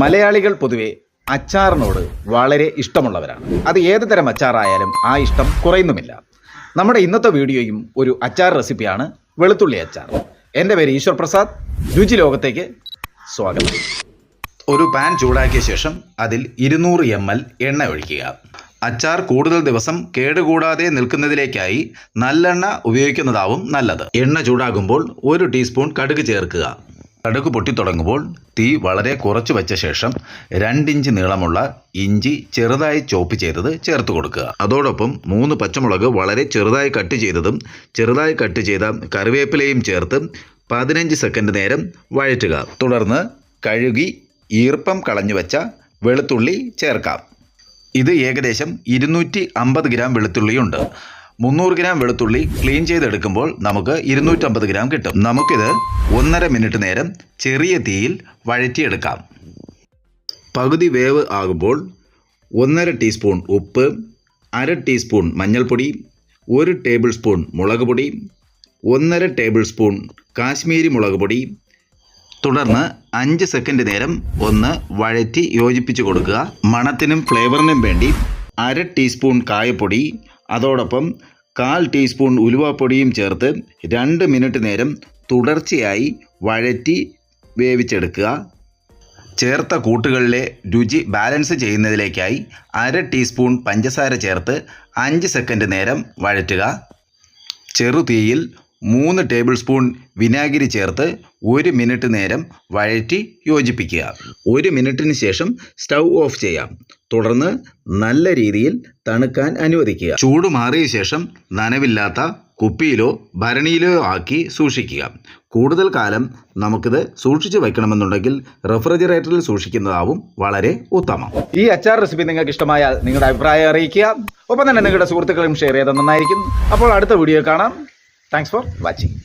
മലയാളികൾ പൊതുവെ അച്ചാറിനോട് വളരെ ഇഷ്ടമുള്ളവരാണ്. അത് ഏത് തരം അച്ചാറായാലും ആ ഇഷ്ടം കുറയുന്നുമില്ല. നമ്മുടെ ഇന്നത്തെ വീഡിയോയും ഒരു അച്ചാർ റെസിപ്പിയാണ് വെളുത്തുള്ളി അച്ചാർ. എന്റെ പേര് ഈശ്വർ പ്രസാദ്. രുചി ലോകത്തേക്ക് സ്വാഗതം. ഒരു പാൻ ചൂടാക്കിയ ശേഷം അതിൽ ഇരുന്നൂറ് എം എൽ എണ്ണ ഒഴിക്കുക. അച്ചാർ കൂടുതൽ ദിവസം കേടുകൂടാതെ നിൽക്കുന്നതിലേക്കായി നല്ലെണ്ണ ഉപയോഗിക്കുന്നതാവും നല്ലത്. എണ്ണ ചൂടാകുമ്പോൾ ഒരു ടീസ്പൂൺ കടുക് ചേർക്കുക. കടുക് പൊട്ടിത്തുടങ്ങുമ്പോൾ തീ വളരെ കുറച്ച് വെച്ച ശേഷം രണ്ടിഞ്ച് നീളമുള്ള ഇഞ്ചി ചെറുതായി ചോപ്പ് ചെയ്തത് ചേർത്ത് കൊടുക്കുക. അതോടൊപ്പം മൂന്ന് പച്ചമുളക് വളരെ ചെറുതായി കട്ട് ചെയ്തതും ചെറുതായി കട്ട് ചെയ്ത കറിവേപ്പിലയും ചേർത്ത് പതിനഞ്ച് സെക്കൻഡ് നേരം വഴറ്റുക. തുടർന്ന് കഴുകി ഈർപ്പം കളഞ്ഞു വെച്ച വെളുത്തുള്ളി ചേർക്കാം. ഇത് ഏകദേശം ഇരുന്നൂറ്റി അമ്പത് ഗ്രാം വെളുത്തുള്ളിയുണ്ട്. മുന്നൂറ് ഗ്രാം വെളുത്തുള്ളി ക്ലീൻ ചെയ്തെടുക്കുമ്പോൾ നമുക്ക് ഇരുന്നൂറ്റമ്പത് ഗ്രാം കിട്ടും. നമുക്കിത് ഒന്നര മിനിറ്റ് നേരം ചെറിയ തീയിൽ വഴറ്റിയെടുക്കാം. പകുതി വേവ് ആകുമ്പോൾ ഒന്നര ടീസ്പൂൺ ഉപ്പ് അര ടീസ്പൂൺ മഞ്ഞൾപ്പൊടി ഒരു ടേബിൾ സ്പൂൺ മുളക് പൊടി ഒന്നര ടേബിൾ സ്പൂൺ കാശ്മീരി മുളക് പൊടി. തുടർന്ന് അഞ്ച് സെക്കൻഡ് നേരം ഒന്ന് വഴറ്റി യോജിപ്പിച്ച് കൊടുക്കുക. മണത്തിനും ഫ്ലേവറിനും വേണ്ടി അര ടീസ്പൂൺ കായപ്പൊടി അതോടൊപ്പം കാൽ ടീസ്പൂൺ ഉലുവാപ്പൊടിയും ചേർത്ത് രണ്ട് മിനിറ്റ് നേരം തുടർച്ചയായി വഴറ്റി വേവിച്ചെടുക്കുക. ചേർത്ത കൂട്ടുകളിലെ രുചി ബാലൻസ് ചെയ്യുന്നതിലേക്കായി അര ടീസ്പൂൺ പഞ്ചസാര ചേർത്ത് അഞ്ച് സെക്കൻഡ് നേരം വഴറ്റുക. ചെറുതീയിൽ മൂന്ന് ടേബിൾ സ്പൂൺ വിനാഗിരി ചേർത്ത് ഒരു മിനിറ്റ് നേരം വഴറ്റി യോജിപ്പിക്കുക. ഒരു മിനിറ്റിന് ശേഷം സ്റ്റൗ ഓഫ് ചെയ്യാം. തുടർന്ന് നല്ല രീതിയിൽ തണുക്കാൻ അനുവദിക്കുക. ചൂട് മാറിയ ശേഷം നനവില്ലാത്ത കുപ്പിയിലോ ഭരണിയിലോ ആക്കി സൂക്ഷിക്കുക. കൂടുതൽ കാലം നമുക്കിത് സൂക്ഷിച്ചു വയ്ക്കണമെന്നുണ്ടെങ്കിൽ റെഫ്രിജറേറ്ററിൽ സൂക്ഷിക്കുന്നതാവും വളരെ ഉത്തമം. ഈ അച്ചാർ റെസിപ്പി നിങ്ങൾക്ക് ഇഷ്ടമായാൽ നിങ്ങളുടെ അഭിപ്രായം അറിയിക്കുക. ഒപ്പം തന്നെ നിങ്ങളുടെ സുഹൃത്തുക്കളും ഷെയർ ചെയ്താൽ നന്നായിരിക്കും. അപ്പോൾ അടുത്ത വീഡിയോ കാണാം. Thanks for watching